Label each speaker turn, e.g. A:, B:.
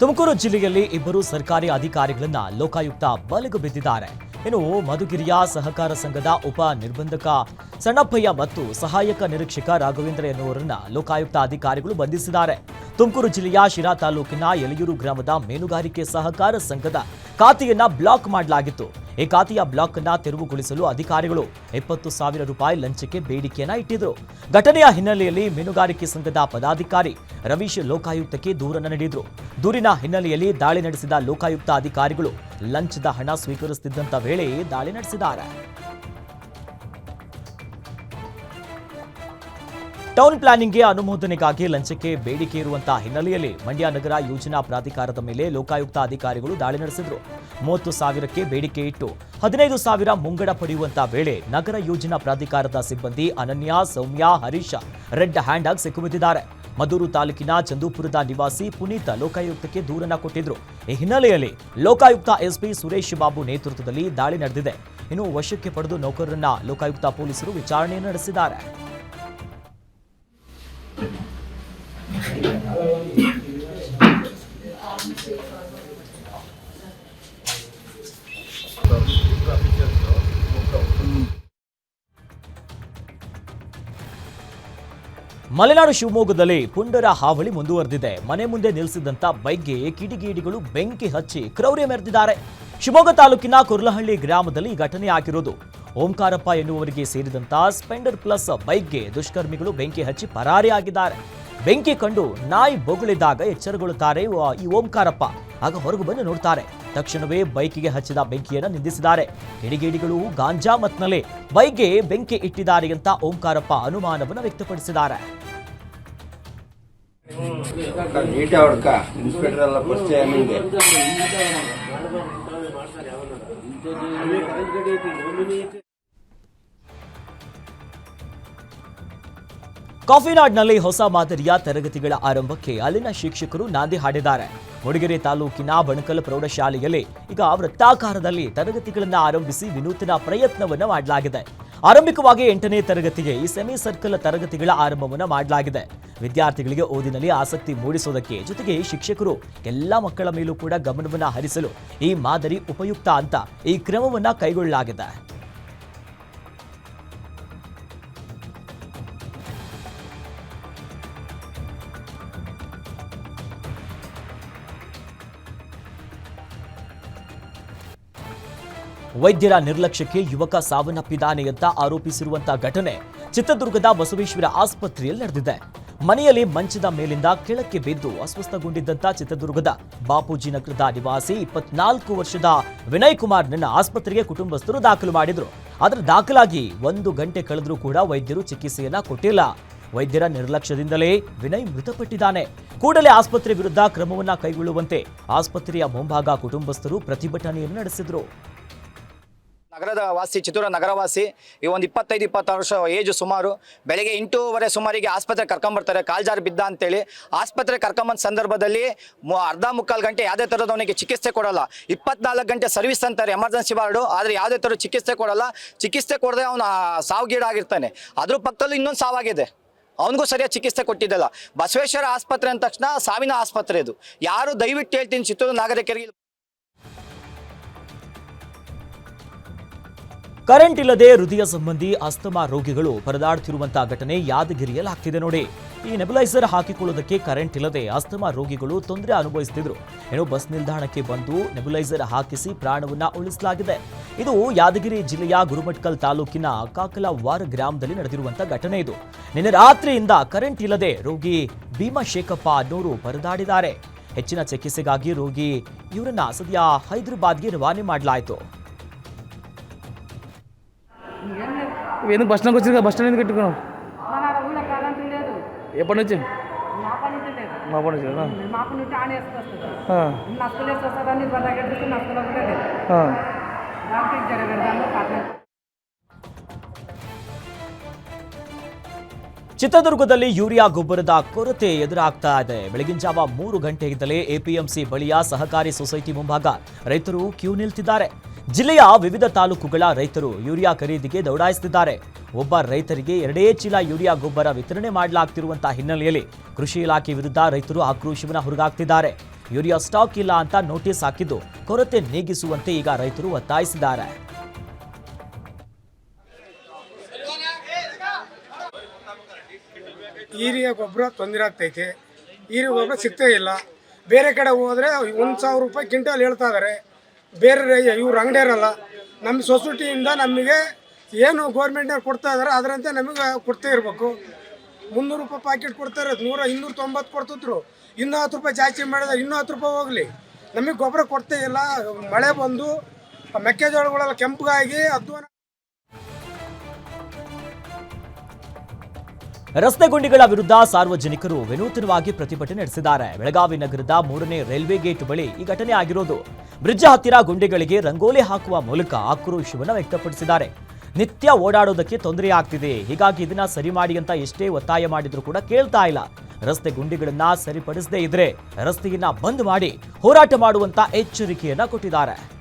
A: ತುಮಕೂರು ಜಿಲ್ಲೆಯಲ್ಲಿ ಇಬ್ಬರು ಸರ್ಕಾರಿ ಅಧಿಕಾರಿಗಳನ್ನ ಲೋಕಾಯುಕ್ತ ಬಲಗು ಬಿದ್ದಿದ್ದಾರೆ. ಇನ್ನು ಮಧುಗಿರಿಯ ಸಹಕಾರ ಸಂಘದ ಉಪ ನಿರ್ಬಂಧಕ ಸಣ್ಣಪ್ಪಯ್ಯ ಮತ್ತು ಸಹಾಯಕ ನಿರೀಕ್ಷಕ ರಾಘವೇಂದ್ರ ಎನ್ನುವರನ್ನ ಲೋಕಾಯುಕ್ತ ಅಧಿಕಾರಿಗಳು ಬಂಧಿಸಿದ್ದಾರೆ. ತುಮಕೂರು ಜಿಲ್ಲೆಯ ಶಿರಾ ತಾಲೂಕಿನ ಎಲೆಯೂರು ಗ್ರಾಮದ ಮೀನುಗಾರಿಕೆ ಸಹಕಾರ ಸಂಘದ ಖಾತೆಯನ್ನ ಬ್ಲಾಕ್ ಮಾಡಲಾಗಿತ್ತು. ಈ ಖಾತೆಯ ಬ್ಲಾಕ್ ಅನ್ನ ತೆರವುಗೊಳಿಸಲು ಅಧಿಕಾರಿಗಳು ಇಪ್ಪತ್ತು ಸಾವಿರ ರೂಪಾಯಿ ಲಂಚಕ್ಕೆ ಬೇಡಿಕೆಯನ್ನ ಇಟ್ಟಿದ್ರು. ಘಟನೆಯ ಹಿನ್ನೆಲೆಯಲ್ಲಿ ಮೀನುಗಾರಿಕೆ ಸಂಘದ ಪದಾಧಿಕಾರಿ ರವೀಶ್ ಲೋಕಾಯುಕ್ತಕ್ಕೆ ದೂರನ್ನು ನೀಡಿದ್ರು. ದೂರಿನ ಹಿನ್ನೆಲೆಯಲ್ಲಿ ದಾಳಿ ನಡೆಸಿದ ಲೋಕಾಯುಕ್ತ ಅಧಿಕಾರಿಗಳು ಲಂಚದ ಹಣ ಸ್ವೀಕರಿಸುತ್ತಿದ್ದಂತ ವೇಳೆ ದಾಳಿ ನಡೆಸಿದ್ದಾರೆ. ಟೌನ್ ಪ್ಲಾನಿಂಗ್ಗೆ ಅನುಮೋದನೆಗಾಗಿ ಲಂಚಕ್ಕೆ ಬೇಡಿಕೆ ಇರುವಂತಹ ಹಿನ್ನೆಲೆಯಲ್ಲಿ ಮಂಡ್ಯ ನಗರ ಯೋಜನಾ ಪ್ರಾಧಿಕಾರದ ಮೇಲೆ ಲೋಕಾಯುಕ್ತ ಅಧಿಕಾರಿಗಳು ದಾಳಿ ನಡೆಸಿದ್ರು. ಮೂವತ್ತು ಸಾವಿರಕ್ಕೆ ಬೇಡಿಕೆ ಇಟ್ಟು ಹದಿನೈದು ಸಾವಿರ ಮುಂಗಡ ಪಡೆಯುವಂತಹ ವೇಳೆ ನಗರ ಯೋಜನಾ ಪ್ರಾಧಿಕಾರದ ಸಿಬ್ಬಂದಿ ಅನನ್ಯ, ಸೌಮ್ಯ, ಹರೀಶ ರೆಡ್ ಹ್ಯಾಂಡ್ ಆಗಿ ಸಿಕ್ಕುಬಿದ್ದಿದ್ದಾರೆ. ಮದೂರು ತಾಲೂಕಿನ ಚಂದೂಪುರದ ನಿವಾಸಿ ಪುನೀತ್ ಲೋಕಾಯುಕ್ತಕ್ಕೆ ದೂರನ್ನ ಕೊಟ್ಟಿದ್ರು. ಈ ಹಿನ್ನೆಲೆಯಲ್ಲಿ ಲೋಕಾಯುಕ್ತ ಎಸ್ಪಿ ಸುರೇಶ್ ಬಾಬು ನೇತೃತ್ವದಲ್ಲಿ ದಾಳಿ ನಡೆದಿದೆ. ಇನ್ನು ವಶಕ್ಕೆ ಪಡೆದು ನೌಕರರನ್ನ ಲೋಕಾಯುಕ್ತ ಪೊಲೀಸರು ವಿಚಾರಣೆ ನಡೆಸಿದ್ದಾರೆ. ಮಲೆನಾಡು ಶಿವಮೊಗ್ಗದಲ್ಲಿ ಪುಂಡರ ಹಾವಳಿ ಮುಂದುವರೆದಿದೆ. ಮನೆ ಮುಂದೆ ನಿಲ್ಲಿಸಿದಂತ ಬೈಕ್ಗೆ ಕಿಡಿಗೇಡಿಗಳು ಬೆಂಕಿ ಹಚ್ಚಿ ಕ್ರೌರ್ಯ ಮೆರೆದಿದ್ದಾರೆ. ಶಿವಮೊಗ್ಗ ತಾಲೂಕಿನ ಕುರ್ಲಹಳ್ಳಿ ಗ್ರಾಮದಲ್ಲಿ ಈ ಘಟನೆ ಆಗಿರೋದು. ಓಂಕಾರಪ್ಪ ಎನ್ನುವರಿಗೆ ಸೇರಿದಂತ ಸ್ಪೆಂಡರ್ ಪ್ಲಸ್ ಬೈಕ್ಗೆ ದುಷ್ಕರ್ಮಿಗಳು ಬೆಂಕಿ ಹಚ್ಚಿ ಪರಾರಿಯಾಗಿದ್ದಾರೆ ಬೆಂಕಿ ಕಂಡು ನಾಯಿ ಬೊಗಳಿದಾಗ ಎಚ್ಚರಗೊಳ್ಳುತ್ತಾರೆ ಈ ಓಂಕಾರಪ್ಪ. ಆಗ ಹೊರಗು ಬಂದು ನೋಡ್ತಾರೆ. ತಕ್ಷಣವೇ ಬೈಕಿಗೆ ಹಚ್ಚಿದ ಬೆಂಕಿಯನ್ನು ನಿಂದಿಸಿದ್ದಾರೆ. ಕಿಡಿಗೇಡಿಗಳು ಗಾಂಜಾ ಮತ್ನಲ್ಲಿ ಬೈಕ್ಗೆ ಬೆಂಕಿ ಇಟ್ಟಿದ್ದಾರೆ ಅಂತ ಓಂಕಾರಪ್ಪ ಅನುಮಾನವನ್ನು ವ್ಯಕ್ತಪಡಿಸಿದ್ದಾರೆ. ಕಾಫಿನಾಡ್ನಲ್ಲಿ ಹೊಸ ಮಾದರಿಯ ತರಗತಿಗಳ ಆರಂಭಕ್ಕೆ ಅಲ್ಲಿನ ಶಿಕ್ಷಕರು ನಾಂದಿ ಹಾಡಿದ್ದಾರೆ. ಮೂಡಿಗೆರೆ ತಾಲೂಕಿನ ಬಣಕಲ್ ಪ್ರೌಢಶಾಲೆಯಲ್ಲಿ ಈಗ ವೃತ್ತಾಕಾರದಲ್ಲಿ ತರಗತಿಗಳನ್ನು ಆರಂಭಿಸಿ ವಿನೂತನ ಪ್ರಯತ್ನವನ್ನು ಮಾಡಲಾಗಿದೆ. ಆರಂಭಿಕವಾಗಿ ಎಂಟನೇ ತರಗತಿಗೆ ಈ ಸೆಮಿ ಸರ್ಕಲ್ ತರಗತಿಗಳ ಆರಂಭವನ್ನ ಮಾಡಲಾಗಿದೆ. ವಿದ್ಯಾರ್ಥಿಗಳಿಗೆ ಓದಿನಲ್ಲಿ ಆಸಕ್ತಿ ಮೂಡಿಸೋದಕ್ಕೆ ಜೊತೆಗೆ ಶಿಕ್ಷಕರು ಎಲ್ಲ ಮಕ್ಕಳ ಮೇಲೂ ಕೂಡ ಗಮನವನ್ನು ಹರಿಸಲು ಈ ಮಾದರಿ ಉಪಯುಕ್ತ ಅಂತ ಈ ಕ್ರಮವನ್ನ ಕೈಗೊಳ್ಳಲಾಗಿದೆ. ವೈದ್ಯರ ನಿರ್ಲಕ್ಷ್ಯಕ್ಕೆ ಯುವಕ ಸಾವನ್ನಪ್ಪಿದ್ದಾನೆ ಅಂತ ಆರೋಪಿಸಿರುವಂತಹ ಘಟನೆ ಚಿತ್ರದುರ್ಗದ ಬಸವೇಶ್ವರ ಆಸ್ಪತ್ರೆಯಲ್ಲಿ ನಡೆದಿದೆ. ಮನೆಯಲ್ಲಿ ಮಂಚದ ಮೇಲಿಂದ ಕೆಳಕ್ಕೆ ಬಿದ್ದು ಅಸ್ವಸ್ಥಗೊಂಡಿದ್ದಂತ ಚಿತ್ರದುರ್ಗದ ಬಾಪೂಜಿ ನಗರದ ನಿವಾಸಿ ಇಪ್ಪತ್ನಾಲ್ಕು ವರ್ಷದ ವಿನಯ್ ಕುಮಾರ್ ಕುಮಾರ್ನನ್ನ ಆಸ್ಪತ್ರೆಗೆ ಕುಟುಂಬಸ್ಥರು ದಾಖಲು ಮಾಡಿದ್ರು. ಆದರೆ ದಾಖಲಾಗಿ ಒಂದು ಗಂಟೆ ಕಳೆದರೂ ಕೂಡ ವೈದ್ಯರು ಚಿಕಿತ್ಸೆಯನ್ನ ಕೊಟ್ಟಿಲ್ಲ. ವೈದ್ಯರ ನಿರ್ಲಕ್ಷ್ಯದಿಂದಲೇ ವಿನಯ್ ಮೃತಪಟ್ಟಿದ್ದಾನೆ. ಕೂಡಲೇ ಆಸ್ಪತ್ರೆ ವಿರುದ್ಧ ಕ್ರಮವನ್ನ ಕೈಗೊಳ್ಳುವಂತೆ ಆಸ್ಪತ್ರೆಯ ಮುಂಭಾಗ ಕುಟುಂಬಸ್ಥರು ಪ್ರತಿಭಟನೆಯನ್ನು ನಡೆಸಿದ್ರು.
B: ನಗರದ ವಾಸಿ, ಚಿತ್ತೂರ ನಗರವಾಸಿ, ಈ ಒಂದು ಇಪ್ಪತ್ತೈದು, ಇಪ್ಪತ್ತಾರು ವರ್ಷ ಏಜು ಸುಮಾರು, ಬೆಳಗ್ಗೆ ಎಂಟೂವರೆ ಸುಮಾರಿಗೆ ಆಸ್ಪತ್ರೆ ಕರ್ಕೊಂಬರ್ತಾರೆ ಕಾಲ್ಜಾರ್ ಬಿದ್ದ ಅಂತೇಳಿ ಆಸ್ಪತ್ರೆ ಕರ್ಕೊಂಬಂದ ಸಂದರ್ಭದಲ್ಲಿ ಅರ್ಧ ಮುಕ್ಕಾಲು ಗಂಟೆ ಯಾವುದೇ ಥರದ ಅವನಿಗೆ ಚಿಕಿತ್ಸೆ ಕೊಡಲ್ಲ. ಇಪ್ಪತ್ನಾಲ್ಕು ಗಂಟೆ ಸರ್ವಿಸ್ ಅಂತಾರೆ, ಎಮರ್ಜೆನ್ಸಿ ವಾರ್ಡು, ಆದರೆ ಯಾವುದೇ ಥರ ಚಿಕಿತ್ಸೆ ಕೊಡಲ್ಲ. ಚಿಕಿತ್ಸೆ ಕೊಡದೆ ಅವನು ಸಾವಿಗೀಡಾಗಿರ್ತಾನೆ. ಅದ್ರ ಪಕ್ಕದಲ್ಲೂ ಇನ್ನೊಂದು ಸಾವಾಗಿದೆ. ಅವನಿಗೂ ಸರಿಯಾಗಿ ಚಿಕಿತ್ಸೆ ಕೊಟ್ಟಿದ್ದಲ್ಲ. ಬಸವೇಶ್ವರ ಆಸ್ಪತ್ರೆ ಅಂದ ತಕ್ಷಣ ಸಾವಿನ ಆಸ್ಪತ್ರೆ ಇದು. ಯಾರು ದಯವಿಟ್ಟು ಹೇಳ್ತೀನಿ ಚಿತ್ತೂರು ನಾಗರಿಕರಿಗೆ.
A: ಕರೆಂಟ್ ಇಲ್ಲದೆ ಹೃದಯ ಸಂಬಂಧಿ ಅಸ್ತಮಾ ರೋಗಿಗಳು ಪರದಾಡ್ತಿರುವಂತಹ ಘಟನೆ ಯಾದಗಿರಿಯಲ್ಲಿ ಆಗ್ತಿದೆ ನೋಡಿ. ಈ ನೆಬುಲೈಸರ್ ಹಾಕಿಕೊಳ್ಳೋದಕ್ಕೆ ಕರೆಂಟ್ ಇಲ್ಲದೆ ಅಸ್ತಮಾ ರೋಗಿಗಳು ತೊಂದರೆ ಅನುಭವಿಸುತ್ತಿದ್ರು ಏನು ಬಸ್ ನಿಲ್ದಾಣಕ್ಕೆ ಬಂದು ನೆಬುಲೈಸರ್ ಹಾಕಿಸಿ ಪ್ರಾಣವನ್ನ ಉಳಿಸಲಾಗಿದೆ. ಇದು ಯಾದಗಿರಿ ಜಿಲ್ಲೆಯ ಗುರುಮಟ್ಕಲ್ ತಾಲೂಕಿನ ಕಾಕಲವಾರ ಗ್ರಾಮದಲ್ಲಿ ನಡೆದಿರುವಂತಹ ಘಟನೆ ಇದು. ನಿನ್ನೆ ರಾತ್ರಿಯಿಂದ ಕರೆಂಟ್ ಇಲ್ಲದೆ ರೋಗಿ ಭೀಮಶೇಖಪ್ಪ ಅನ್ನೋರು ಪರದಾಡಿದ್ದಾರೆ. ಹೆಚ್ಚಿನ ಚಿಕಿತ್ಸೆಗಾಗಿ ರೋಗಿ ಇವರನ್ನ ಸದ್ಯ ಹೈದರಾಬಾದ್ಗೆ ರವಾನೆ ಮಾಡಲಾಯಿತು.
C: ఎందుకు బస్ స్టాండ్కి వచ్చి బస్ స్టాండ్ ఎందుకు పెట్టుకున్నావు
D: మన ఊళ్ళో కరెంటు లేదు
C: ఎప్పటి నుంచి
D: మాప నుంచి లేదు
C: మా పని నుంచి
D: మాపు నుంచి ఆన్ వేసుకొస్తుంది నస్తులు వేసుకొస్తుందని వాళ్ళ దగ్గర చూసి నస్తులు కూడా లేదు దానికి జరగడదాము పట్నం
A: ಚಿತ್ರದುರ್ಗದಲ್ಲಿ ಯೂರಿಯಾ ಗೊಬ್ಬರದ ಕೊರತೆ ಎದುರಾಗ್ತಾ ಇದೆ ಬೆಳಗಿನ ಜಾವ ಮೂರು ಗಂಟೆಯಿಂದಲೇ ಎಪಿಎಂಸಿ ಬಳಿಯ ಸಹಕಾರಿ ಸೊಸೈಟಿ ಮುಂಭಾಗ ರೈತರು ಕ್ಯೂ ನಿಲ್ತಿದ್ದಾರೆ ಜಿಲ್ಲೆಯ ವಿವಿಧ ತಾಲೂಕುಗಳ ರೈತರು ಯೂರಿಯಾ ಖರೀದಿಗೆ ದೌಡಾಯಿಸುತ್ತಿದ್ದಾರೆ. ಒಬ್ಬ ರೈತರಿಗೆ ಎರಡೇ ಚೀಲ ಯೂರಿಯಾ ಗೊಬ್ಬರ ವಿತರಣೆ ಮಾಡಲಾಗ್ತಿರುವಂತಹ ಹಿನ್ನೆಲೆಯಲ್ಲಿ ಕೃಷಿ ಇಲಾಖೆ ವಿರುದ್ಧ ರೈತರು ಆಕ್ರೋಶವನ್ನು ಹೊರಗಾಗ್ತಿದ್ದಾರೆ ಯೂರಿಯಾ ಸ್ಟಾಕ್ ಇಲ್ಲ ಅಂತ ನೋಟಿಸ್ ಹಾಕಿದ್ದು ಕೊರತೆ ನೀಗಿಸುವಂತೆ ಈಗ ರೈತರು ಒತ್ತಾಯಿಸಿದ್ದಾರೆ.
E: ಯೂರಿಯಾ ಗೊಬ್ಬರ ತೊಂದರೆ ಆಗ್ತೈತೆ. ಯೂರಿಯಾ ಗೊಬ್ಬರ ಸಿಗ್ತಾ ಇಲ್ಲ. ಬೇರೆ ಕಡೆ ಹೋದರೆ ಒಂದು ಸಾವಿರ ರೂಪಾಯಿ ಕ್ವಿಂಟಲ್ ಹೇಳ್ತಾ ಇದ್ದಾರೆ ಬೇರೆ ಇವ್ರು ಅಂಗಡಿಯರಲ್ಲ ನಮ್ಮ ಸೊಸೈಟಿಯಿಂದ ನಮಗೆ ಏನು ಗೌರ್ಮೆಂಟ್ನವ್ರು ಕೊಡ್ತಾ ಇದಾರೆ, ಅದರಂತೆ ನಮಗೆ ಕೊಡ್ತಾ ಇರಬೇಕು. ಮುನ್ನೂರು ರೂಪಾಯಿ ಪ್ಯಾಕೆಟ್ ಕೊಡ್ತಾರೆ ನೂರ ಇನ್ನೂರ ತೊಂಬತ್ತು ಕೊಡ್ತಿದ್ರು. ಇನ್ನೂ ಹತ್ತು ರೂಪಾಯಿ ಜಾಸ್ತಿ ಮಾಡಿದ್ರೆ ಇನ್ನೂ ಹತ್ತು ರೂಪಾಯಿ ಹೋಗಲಿ. ನಮಗೆ ಗೊಬ್ಬರ ಕೊಡ್ತಾ ಇಲ್ಲ, ಮಳೆ ಬಂದು ಮೆಕ್ಕೆಜೋಳಗಳೆಲ್ಲ ಕೆಂಪಗಾಗಿ ಅಧ್ವಾನ
A: ರಸ್ತೆ ಗುಂಡಿಗಳ ವಿರುದ್ಧ ಸಾರ್ವಜನಿಕರು ವಿನೂತನವಾಗಿ ಪ್ರತಿಭಟನೆ ನಡೆಸಿದ್ದಾರೆ. ಬೆಳಗಾವಿ ನಗರದ ಮೂರನೇ ರೈಲ್ವೆ ಗೇಟ್ ಬಳಿ ಈ ಘಟನೆ ಆಗಿರೋದು. ಬ್ರಿಡ್ಜ್ ಹತ್ತಿರ ಗುಂಡಿಗಳಿಗೆ ರಂಗೋಲಿ ಹಾಕುವ ಮೂಲಕ ಆಕ್ರೋಶವನ್ನು ವ್ಯಕ್ತಪಡಿಸಿದ್ದಾರೆ. ನಿತ್ಯ ಓಡಾಡೋದಕ್ಕೆ ತೊಂದರೆ ಆಗ್ತಿದೆ. ಹೀಗಾಗಿ ಇದನ್ನ ಸರಿ ಮಾಡಿ ಅಂತ ಎಷ್ಟೇ ಒತ್ತಾಯ ಮಾಡಿದ್ರು ಕೂಡ ಕೇಳ್ತಾ ಇಲ್ಲ. ರಸ್ತೆ ಗುಂಡಿಗಳನ್ನ ಸರಿಪಡಿಸದೇ ಇದ್ರೆ ರಸ್ತೆಯನ್ನ ಬಂದ್ ಮಾಡಿ ಹೋರಾಟ ಮಾಡುವಂತ ಎಚ್ಚರಿಕೆಯನ್ನ ಕೊಟ್ಟಿದ್ದಾರೆ.